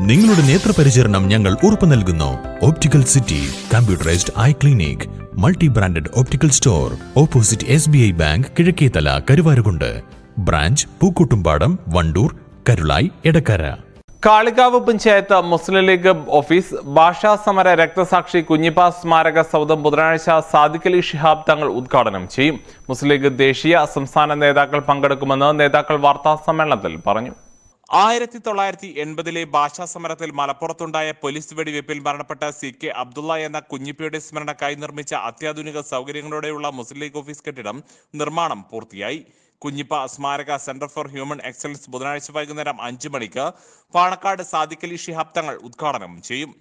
നിങ്ങളുടെ നേത്രപരിചരണം ഞങ്ങൾ ഉറപ്പു നൽകുന്നു. Optical city computerised eye clinic multi branded optical store opposite S B I bank Kizhakkethala Karuvarakundu branch Pookkottumpadam Wandoor Karulai Edakkara Kalikavu panchayat Muslim League office ഭാഷാ സമര രക്തസാക്ഷി കുഞ്ഞിപ്പ സ്മാരക സൗധം ബുധനാഴ്ച സാദിഖ് അലി ഷിഹാബ് തങ്ങൾ ഉദ്ഘാടനം ചെയ്യും. മുസ്ലിം ലീഗ് ദേശീയ സംസ്ഥാന നേതാക്കൾ പങ്കെടുക്കുമെന്ന് നേതാക്കൾ വാർത്താ സമ്മേളനത്തിൽ പറഞ്ഞു. ആയിരത്തി തൊള്ളായിരത്തി എൺപതിലെ ഭാഷാ സമരത്തിൽ മലപ്പുറത്തുണ്ടായ പോലീസ് വെടിവയ്പിൽ മരണപ്പെട്ട സി കെ അബ്ദുള്ള എന്ന കുഞ്ഞിപ്പയുടെ സ്മരണക്കായി നിർമ്മിച്ച അത്യാധുനിക സൗകര്യങ്ങളോടെയുള്ള മുസ്ലിം ലീഗ് ഓഫീസ് കെട്ടിടം നിർമ്മാണം പൂർത്തിയായി. കുഞ്ഞിപ്പ സ്മാരക സെന്റർ ഫോർ ഹ്യൂമൻ എക്സലൻസ് ബുധനാഴ്ച വൈകുന്നേരം അഞ്ചു മണിക്ക് പാണക്കാട് സാദിഖ് അലി ശിഹാബ് തങ്ങൾ ഉദ്ഘാടനം ചെയ്യും.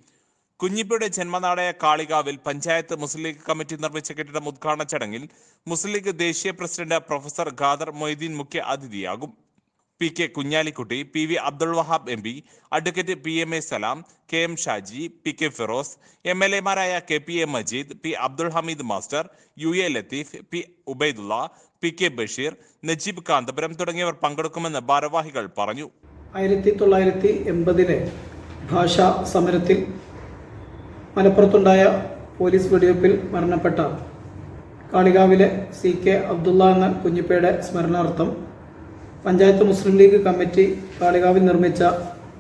കുഞ്ഞിപ്പയുടെ ജന്മനാടായ കാളികാവിൽ പഞ്ചായത്ത് മുസ്ലിം ലീഗ് കമ്മിറ്റി നിർമ്മിച്ച കെട്ടിടം ഉദ്ഘാടന ചടങ്ങിൽ മുസ്ലിം ലീഗ് ദേശീയ പ്രസിഡന്റ് പ്രൊഫസർ ഖാദർ മൊയ്തീൻ മുഖ്യ അതിഥിയാകും. P K Kunhalikutty P V Abdul Wahab M P advocate P M A Salam K M Shaji P K Firos M L എമാരായ K P A Majeed P Abdul Hameed master U A Latheef P Ubaidullah P K Basheer Najeeb Kanthapuram തുടങ്ങിയവർ പങ്കെടുക്കുമെന്ന് ഭാരവാഹികൾ പറഞ്ഞു. ആയിരത്തി തൊള്ളായിരത്തി എൺപതിലെ ഭാഷാ സമരത്തിൽ മലപ്പുറത്തുണ്ടായ police വെടിവെപ്പിൽ മരണപ്പെട്ട കാളികാവിലെ C K Abdulla എന്ന കുഞ്ഞിപ്പയുടെ സ്മരണാർത്ഥം പഞ്ചായത്ത് മുസ്ലിം ലീഗ് കമ്മിറ്റി കാളികാവിൽ നിർമ്മിച്ച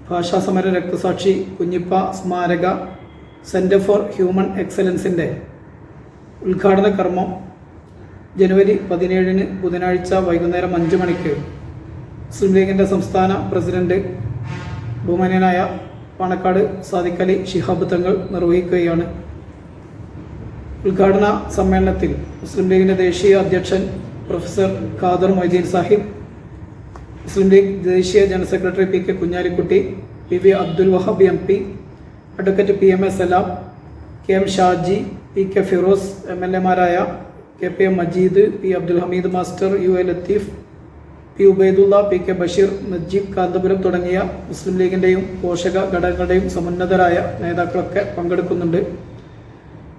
ഭാഷാ സമര രക്തസാക്ഷി കുഞ്ഞിപ്പ സ്മാരക സെന്റർ ഫോർ ഹ്യൂമൻ എക്സലൻസിന്റെ ഉദ്ഘാടന കർമ്മം ജനുവരി പതിനേഴിന് ബുധനാഴ്ച വൈകുന്നേരം അഞ്ച് മണിക്ക് മുസ്ലിം ലീഗിന്റെ സംസ്ഥാന പ്രസിഡന്റ് ബഹുമാന്യനായ പാണക്കാട് സാദിഖലി ശിഹാബ് തങ്ങൾ നിർവഹിക്കുകയാണ്. ഉദ്ഘാടന സമ്മേളനത്തിൽ മുസ്ലിം ലീഗിന്റെ ദേശീയ അധ്യക്ഷൻ പ്രൊഫസർ ഖാദർ മൊയ്തീൻ സാഹിബ് മുസ്ലിം ലീഗ് ദേശീയ general secretary P K Kunhalikutty P V Abdul Wahab M P advocate P M A Salam K M Shaji P K Firos M L എമാരായ K P M Majeed P Abdul Hameed master U A Latheef P Ubaidullah P K Basheer Najeeb Kanthapuram തുടങ്ങിയ മുസ്ലിം ലീഗിന്റെയും പോഷക ഘടകങ്ങളുടെയും സമുന്നതരായ നേതാക്കളൊക്കെ പങ്കെടുക്കുന്നുണ്ട്.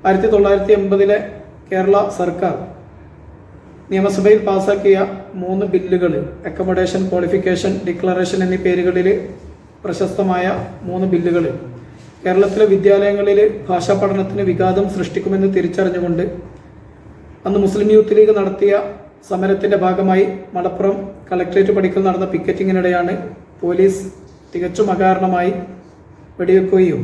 ആയിരത്തി തൊള്ളായിരത്തി എൺപതിലെ കേരള സർക്കാർ നിയമസഭയിൽ പാസാക്കിയ മൂന്ന് ബില്ലുകൾ അക്കോമഡേഷൻ ക്വാളിഫിക്കേഷൻ ഡിക്ലറേഷൻ എന്നീ പേരുകളിൽ പ്രശസ്തമായ മൂന്ന് ബില്ലുകൾ കേരളത്തിലെ വിദ്യാലയങ്ങളിൽ ഭാഷാ പഠനത്തിന് വിഘാതം സൃഷ്ടിക്കുമെന്ന് തിരിച്ചറിഞ്ഞുകൊണ്ട് അന്ന് മുസ്ലിം യൂത്ത് ലീഗ് നടത്തിയ സമരത്തിന്റെ ഭാഗമായി മലപ്പുറം കളക്ട്രേറ്റ് പടിക്കൽ നടന്ന പിക്കറ്റിങ്ങിനിടെയാണ് പോലീസ് തികച്ചും അകാരണമായി വെടിവെക്കുകയും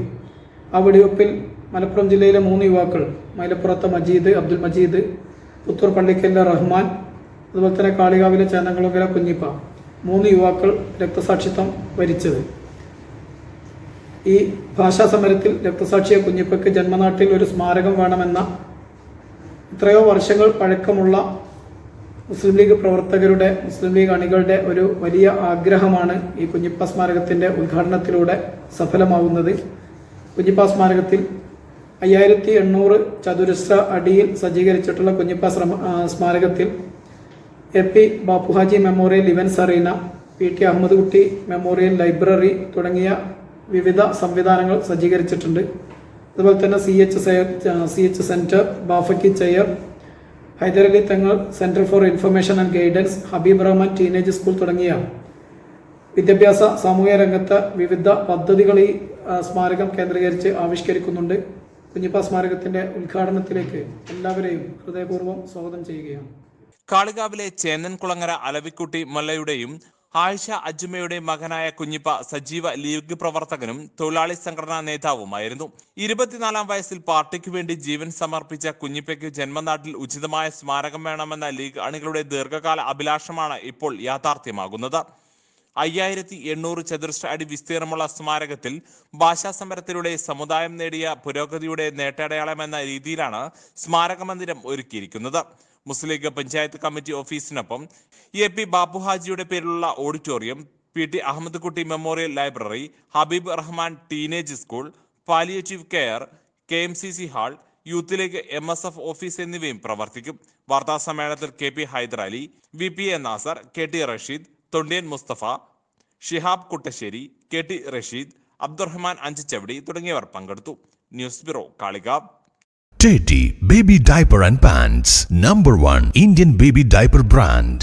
ആ വെടിവെപ്പിൽ മലപ്പുറം ജില്ലയിലെ മൂന്ന് യുവാക്കൾ മൈലപ്പുറത്തെ മജീദ് അബ്ദുൽ മജീദ് പുത്തൂർ പള്ളിക്കലിലെ റഹ്മാൻ അതുപോലെ തന്നെ കാളികാവിലെ ചേന്നംകുളങ്ങര കുഞ്ഞിപ്പ. മൂന്ന് യുവാക്കൾ രക്തസാക്ഷിത്വം വരിച്ചത്. ഈ ഭാഷാ സമരത്തിൽ രക്തസാക്ഷിയെ കുഞ്ഞിപ്പയ്ക്ക് ജന്മനാട്ടിൽ ഒരു സ്മാരകം വേണമെന്ന ഇത്രയോ വർഷങ്ങൾ പഴക്കമുള്ള മുസ്ലിം ലീഗ് പ്രവർത്തകരുടെ മുസ്ലിം ലീഗ് അണികളുടെ ഒരു വലിയ ആഗ്രഹമാണ് ഈ കുഞ്ഞിപ്പ സ്മാരകത്തിന്റെ ഉദ്ഘാടനത്തിലൂടെ സഫലമാവുന്നത്. കുഞ്ഞിപ്പ സ്മാരകത്തിൽ അയ്യായിരത്തി എണ്ണൂറ് ചതുരശ്ര അടിയിൽ സജ്ജീകരിച്ചിട്ടുള്ള കുഞ്ഞിപ്പ സ്മാരകത്തിൽ A P Bappuhaji memorial events arena P T Ahammed Kutty memorial library തുടങ്ങിയ വിവിധ സംവിധാനങ്ങൾ സജ്ജീകരിച്ചിട്ടുണ്ട്. അതുപോലെ തന്നെ C H C H centre Bafaqi chair Hyderali Thangal centre for information and guidance Habeeb Rahman teenage school തുടങ്ങിയ വിദ്യാഭ്യാസ സാമൂഹ്യ രംഗത്ത് വിവിധ പദ്ധതികൾ ഈ സ്മാരകം കേന്ദ്രീകരിച്ച് ആവിഷ്കരിക്കുന്നുണ്ട്. കുഞ്ഞിപ്പ സ്മാരകത്തിന്റെ ഉദ്ഘാടനത്തിലേക്ക് എല്ലാവരെയും ഹൃദയപൂർവം സ്വാഗതം ചെയ്യുകയാണ്. കാളികാവിലെ ചേന്നൻകുളങ്ങര അലവിക്കുട്ടി മല്ലയുടെയും ആയിഷ അജ്മയുടെ മകനായ കുഞ്ഞിപ്പ സജീവ ലീഗ് പ്രവർത്തകനും തൊഴിലാളി സംഘടനാ നേതാവുമായിരുന്നു. ഇരുപത്തിനാലാം വയസ്സിൽ പാർട്ടിക്ക് വേണ്ടി ജീവൻ സമർപ്പിച്ച കുഞ്ഞിപ്പയ്ക്ക് ജന്മനാട്ടിൽ ഉചിതമായ സ്മാരകം വേണമെന്ന ലീഗ് അണികളുടെ ദീർഘകാല അഭിലാഷമാണ് ഇപ്പോൾ യാഥാർത്ഥ്യമാകുന്നത്. അയ്യായിരത്തി എണ്ണൂറ് ചതുരശ്ര അടി വിസ്തീർണമുള്ള സ്മാരകത്തിൽ ഭാഷാ സമരത്തിലൂടെ സമുദായം നേടിയ പുരോഗതിയുടെ നേട്ടടയാളം എന്ന രീതിയിലാണ് സ്മാരക മന്ദിരം ഒരുക്കിയിരിക്കുന്നത്. മുസ്ലിം ലീഗ് പഞ്ചായത്ത് കമ്മിറ്റി ഓഫീസിനൊപ്പം എ പി ബാബുഹാജിയുടെ പേരിലുള്ള auditorium P T Ahammed Kutty memorial library Habeeb Rahman teenage school palliative care K M C C hall Youth League M S F office എന്നിവയും പ്രവർത്തിക്കും. വാർത്താ സമ്മേളനത്തിൽ K P Haidar Ali V P A Nasar K T Rasheed Thondiyan Musthafa Shihab Kuttassery K T Rasheed Abdurahman Anchachavadi തുടങ്ങിയവർ പങ്കെടുത്തു. News bureau Kalikavu. Teddy baby Diaper and Pants number 1 Indian baby Diaper Brand.